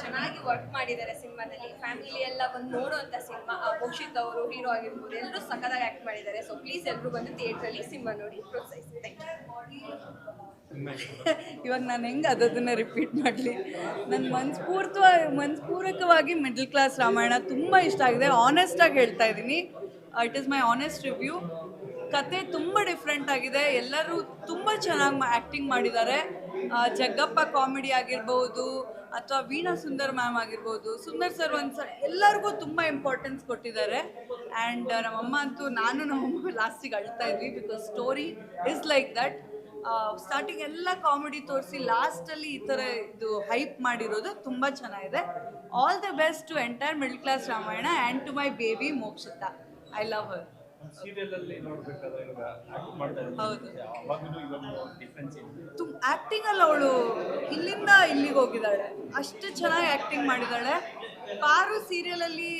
ಚೆನ್ನಾಗಿ ವರ್ಕ್ ಮಾಡಿದ್ದಾರೆ ಸಿನಿಮಾದಲ್ಲಿ. ಫ್ಯಾಮಿಲಿ ಎಲ್ಲ ಬಂದು ನೋಡುವಂತ ಸಿನಿಮಾ. ಮೋಕ್ಷಿತ್ ಅವರು ಹೀರೋ ಆಗಿರ್ಬೋದು ಎಲ್ಲರೂ ಸಖತ್ತಾಗಿ ಆಕ್ಟ್ ಮಾಡಿದ್ದಾರೆ. ಸೊ ಪ್ಲೀಸ್ ಎಲ್ಲರೂ ಬಂದು ಥಿಯೇಟ್ರಲ್ಲಿ ಸಿನಿಮಾ ನೋಡಿ ಪ್ರೋತ್ಸಾಹಿಸಿ. ಇವಾಗ ನಾನು ಹೆಂಗೆ ಅದನ್ನ ರಿಪೀಟ್ ಮಾಡಲಿ? ನನ್ನ ಮನಸ್ಫೂರ್ತವಾಗಿ ಮನಸ್ಪೂರಕವಾಗಿ ಮಿಡ್ಲ್ ಕ್ಲಾಸ್ ರಾಮಾಯಣ ತುಂಬ ಇಷ್ಟ ಆಗಿದೆ. ಆನೆಸ್ಟಾಗಿ ಹೇಳ್ತಾ ಇದ್ದೀನಿ. It is my honest review ಕತೆ ತುಂಬ ಡಿಫ್ರೆಂಟ್ ಆಗಿದೆ. ಎಲ್ಲರೂ ತುಂಬ ಚೆನ್ನಾಗಿ ಆ್ಯಕ್ಟಿಂಗ್ ಮಾಡಿದ್ದಾರೆ. ಆ, ಜಗ್ಗಪ್ಪ ಕಾಮಿಡಿ ಆಗಿರ್ಬೋದು ಅಥವಾ ವೀಣಾ ಸುಂದರ್ ಮ್ಯಾಮ್ ಆಗಿರ್ಬೋದು, ಸುಂದರ್ ಸರ್ ಒಂದು ಸರ್ ಎಲ್ಲರಿಗೂ ತುಂಬ ಇಂಪಾರ್ಟೆನ್ಸ್ ಕೊಟ್ಟಿದ್ದಾರೆ. ಆ್ಯಂಡ್ ನಮ್ಮಮ್ಮ ಅಂತೂ ನಾನು ನಮ್ಮಮ್ಮ ಲಾಸ್ಟಿಗೆ ಅಳ್ತಾ ಇದ್ವಿ because story is like that starting ಎಲ್ಲ ಕಾಮಿಡಿ ತೋರಿಸಿ ಲಾಸ್ಟಲ್ಲಿ ಈ ಥರ ಇದು ಹೈಪ್ ಮಾಡಿರೋದು ತುಂಬ ಚೆನ್ನಾಗಿದೆ. All the best to entire middle class Ramayana and to my baby Mokshitha I love her serial ಅಲ್ಲಿ ಅವಳು ಇಲ್ಲಿಂದ ಇಲ್ಲಿಗೆ ಹೋಗಿದ್ದಾಳೆ. ಅಷ್ಟು ಚೆನ್ನಾಗಿ ಆಕ್ಟಿಂಗ್ ಮಾಡಿದಾಳೆ ಪಾರು ಸೀರಿಯಲ್ ಅಲ್ಲಿ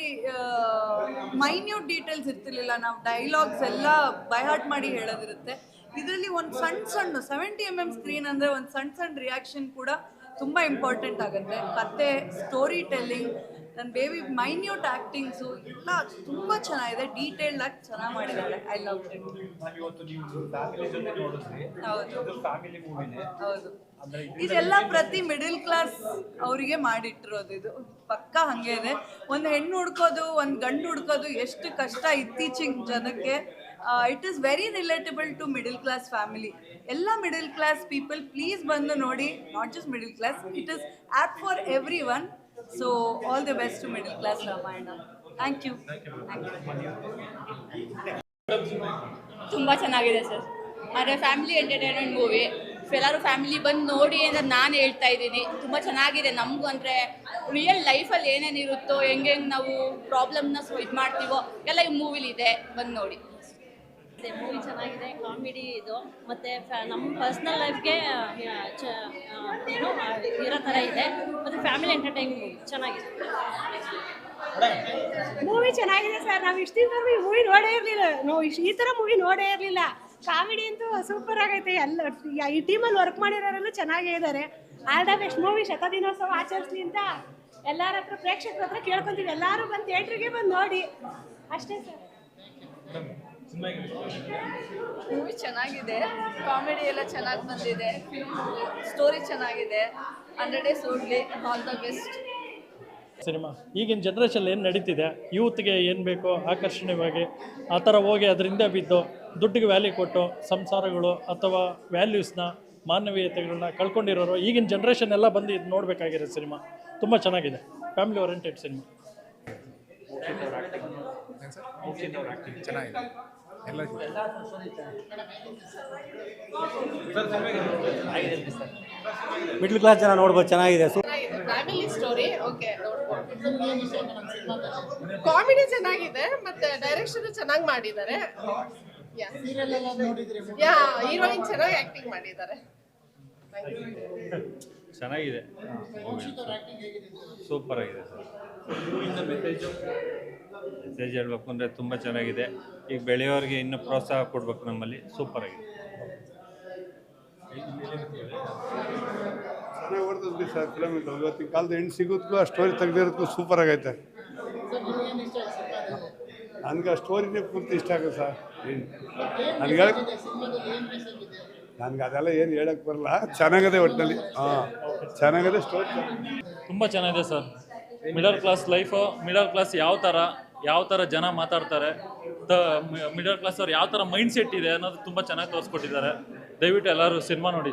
ಮೈನ್ಯೂಟ್ ಡೀಟೇಲ್ಸ್ ಇರ್ತಿರ್ಲಿಲ್ಲ. ನಾವು ಡೈಲಾಗ್ಸ್ ಎಲ್ಲ ಬೈಹಾರ್ಟ್ ಮಾಡಿ ಹೇಳೋದಿರುತ್ತೆ. ಇದರಲ್ಲಿ ಒಂದು ಸಣ್ಣ ಸಣ್ಣ ಸೆವೆಂಟಿ ಎಂ ಎಂ ಸ್ಕ್ರೀನ್ ಅಂದ್ರೆ ಒಂದು ಸಣ್ಣ ಸಣ್ಣ ರಿಯಾಕ್ಷನ್ ಕೂಡ ತುಂಬ ಇಂಪಾರ್ಟೆಂಟ್ ಆಗುತ್ತೆ. ಕತೆ ಸ್ಟೋರಿ ಟೆಲ್ಲಿಂಗ್ ನನ್ನ ಬೇಬಿ ಮೈನ್ಯೂಟ್ ಆ್ಯಕ್ಟಿಂಗ್ಸು ಎಲ್ಲ ತುಂಬ ಚೆನ್ನಾಗಿದೆ. ಡೀಟೇಲ್ಡ್ ಆಗಿ ಚೆನ್ನಾಗಿ ಮಾಡಿದ್ದಾರೆ. ಐ ಲವ್ ಇಟ್ ಹೌದು. ಇದೆಲ್ಲ ಪ್ರತಿ ಮಿಡಿಲ್ ಕ್ಲಾಸ್ ಅವರಿಗೆ ಮಾಡಿಟ್ಟಿರೋದು ಇದು. ಪಕ್ಕ ಹಂಗೆ ಇದೆ. ಒಂದು ಹೆಣ್ಣು ಹುಡ್ಕೋದು ಒಂದು ಗಂಡು ಹುಡ್ಕೋದು ಎಷ್ಟು ಕಷ್ಟ ಇತ್ತೀಚಿನ ಜನಕ್ಕೆ. It is very relatable to middle class family ಎಲ್ಲ ಮಿಡಲ್ ಕ್ಲಾಸ್ ಪೀಪಲ್ ಪ್ಲೀಸ್ ಬಂದು ನೋಡಿ. Not just middle class it is app for everyone so all the best to middle class Ramayana thank you ತುಂಬ ಚೆನ್ನಾಗಿದೆ sir. ಆದರೆ family entertainment movie ಎಲ್ಲರೂ family ಬಂದು ನೋಡಿ ಅಂತ ನಾನು ಹೇಳ್ತಾ ಇದ್ದೀನಿ. ತುಂಬ ಚೆನ್ನಾಗಿದೆ. ನಮಗೂ ಅಂದರೆ ರಿಯಲ್ ಲೈಫಲ್ಲಿ ಏನೇನು ಇರುತ್ತೋ ಹೆಂಗೆ ಹೆಂಗೆ ನಾವು ಪ್ರಾಬ್ಲಮ್ನ ಇದು ಮಾಡ್ತೀವೋ, ಎಲ್ಲ ಈ ಮೂವಿಲಿ ಇದೆ. ಬಂದು ನೋಡಿ. ಮೂವಿ ಚೆನ್ನಾಗಿದೆ ಕಾಮಿಡಿ ಇದು. ಮತ್ತೆ ನಮ್ಮ ಪರ್ಸ್ನಲ್ ಲೈಫ್ಗೆ ಏನು ಆ, ಇರೋ ಥರ ಇದೆ. ಮತ್ತು ಫ್ಯಾಮಿಲಿ ಎಂಟರ್ಟೈನ್ ಮೂವಿ ಚೆನ್ನಾಗಿದೆ. ಮೂವಿ ಚೆನ್ನಾಗಿದೆ ಸರ್ ನಾವು ಇಷ್ಟು ದಿನವರೆಗೂ ಈ ಮೂವಿ ನೋಡೇ ಇರಲಿಲ್ಲ. ನಾವು ಇಷ್ಟು ಈ ಥರ ಮೂವಿ ನೋಡೇ ಇರಲಿಲ್ಲ. ಕಾಮಿಡಿ ಅಂತೂ ಸೂಪರ್ ಆಗೈತೆ. ಎಲ್ಲ ಈ ಟೀಮಲ್ಲಿ ವರ್ಕ್ ಮಾಡಿರೋರೆಲ್ಲ ಚೆನ್ನಾಗೇ ಇದ್ದಾರೆ ಆಲ್ ದ ಬೆಸ್ಟ್ ಮೂವಿ ಶತದಿನೋತ್ಸವ ಆಚರಿಸ್ಲಿ ಅಂತ ಎಲ್ಲರ ಹತ್ರ ಪ್ರೇಕ್ಷಕರ ಹತ್ರ ಕೇಳ್ಕೊಂತೀವಿ. ಎಲ್ಲರೂ ಬಂದು ಥಿಯೇಟ್ರಿಗೆ ಬಂದು ನೋಡಿ. ಅಷ್ಟೇ ಸರ್ ಮೂವಿ ಚೆನ್ನಾಗಿದೆ. ಕಾಮಿಡಿ ಎಲ್ಲ ಚೆನ್ನಾಗಿ ಬಂದಿದೆ. ಫಿಲ್ಮ್ ಸ್ಟೋರಿ ಚೆನ್ನಾಗಿದೆ. ಹಂಡ್ರೆಡ್ ಡೇಸ್ ಓಡ್ಲಿ ಆಲ್ ದ ಬೆಸ್ಟ್ ಸಿನಿಮಾ ಈಗಿನ ಜನ್ರೇಷನ್ ಏನು ನಡೀತಿದೆ? ಯೂತ್ಗೆ ಏನು ಬೇಕೋ ಆಕರ್ಷಣೀಯವಾಗಿ ಆ ಥರ ಹೋಗಿ ಅದರಿಂದ ಬಿದ್ದು ದುಡ್ಡಿಗೆ ವ್ಯಾಲ್ಯೂ ಕೊಟ್ಟು ಸಂಸಾರಗಳು ಅಥವಾ ವ್ಯಾಲ್ಯೂಸ್ನ ಮಾನವೀಯತೆಗಳನ್ನ ಕಳ್ಕೊಂಡಿರೋರು ಈಗಿನ ಜನ್ರೇಷನ್ ಎಲ್ಲ ಬಂದು ಇದು ನೋಡಬೇಕಾಗಿರೋ ಸಿನಿಮಾ ತುಂಬ ಚೆನ್ನಾಗಿದೆ. ಫ್ಯಾಮಿಲಿ ಓರಿಯೆಂಟೆಡ್ ಸಿನಿಮಾ ಚೆನ್ನಾಗಿದೆ. ಎಲ್ಲ ಮಿಡ್ಲ್ ಕ್ಲಾಸ್ ಜನ ನೋಡ್ಬೋದು ಚೆನ್ನಾಗಿದೆ. ಫ್ಯಾಮಿಲಿ ಸ್ಟೋರಿ ಓಕೆ ಕಾಮಿಡಿ ಚೆನ್ನಾಗಿದೆ ಮತ್ತೆ ಡೈರೆಕ್ಷನ್ ಚೆನ್ನಾಗಿ ಮಾಡಿದ್ದಾರೆ. ಯಾ ಹೀರೋಯಿನ್ ಚೆನ್ನಾಗಿ ಆಕ್ಟಿಂಗ್ ಮಾಡಿದ್ದಾರೆ. ಚೆನ್ನಾಗಿದೆ. ಸೂಪರ್ ಆಗಿದೆ ಸರ್. ಮೆಸೇಜ್? ಹೇಳ್ಬೇಕು ಅಂದರೆ ತುಂಬ ಚೆನ್ನಾಗಿದೆ. ಈಗ ಬೆಳೆಯೋರಿಗೆ ಇನ್ನೂ ಪ್ರೋತ್ಸಾಹ ಕೊಡ್ಬೇಕು ನಮ್ಮಲ್ಲಿ. ಸೂಪರ್ ಆಗಿದೆ. ಚೆನ್ನಾಗಿ ಓಡ್ತದ್ರಿ ಸರ್ ಫಿಲಮ್ ಇದು ಇವತ್ತಿನ ಕಾಲದ ಹೆಣ್ಣು ಸಿಗೋದಕ್ಕೂ ಆ ಸ್ಟೋರಿ ತೆಗ್ದಿರೋದಕ್ಕೂ ಸೂಪರ್ ಆಗೈತೆ. ನನಗೆ ಆ ಸ್ಟೋರಿನೇ ಪೂರ್ತಿ ಇಷ್ಟ ಆಗುತ್ತೆ ಸರ್. ನನಗೆ ನನಗೆ ಅದೆಲ್ಲ ಏನು ಹೇಳಕ್ಕೆ ಬರಲ್ಲ. ಚೆನ್ನಾಗದೆ ಒಟ್ಟಿನಲ್ಲಿ ಹಾ, ಚೆನ್ನಾಗದೆ ಸ್ಟೋರಿ ತುಂಬ ಚೆನ್ನಾಗಿದೆ sir. Middle class life middle class ಯಾವ ಥರ ಯಾವ ಥರ ಜನ ಮಾತಾಡ್ತಾರೆ ಮಿಡಲ್ ಕ್ಲಾಸ್ ಅವ್ರು ಯಾವ ಥರ ಮೈಂಡ್ ಸೆಟ್ ಇದೆ ಅನ್ನೋದು ತುಂಬ ಚೆನ್ನಾಗಿ ತೋರಿಸ್ಕೊಟ್ಟಿದ್ದಾರೆ. ದಯವಿಟ್ಟು ಎಲ್ಲರೂ ಸಿನಿಮಾ ನೋಡಿ.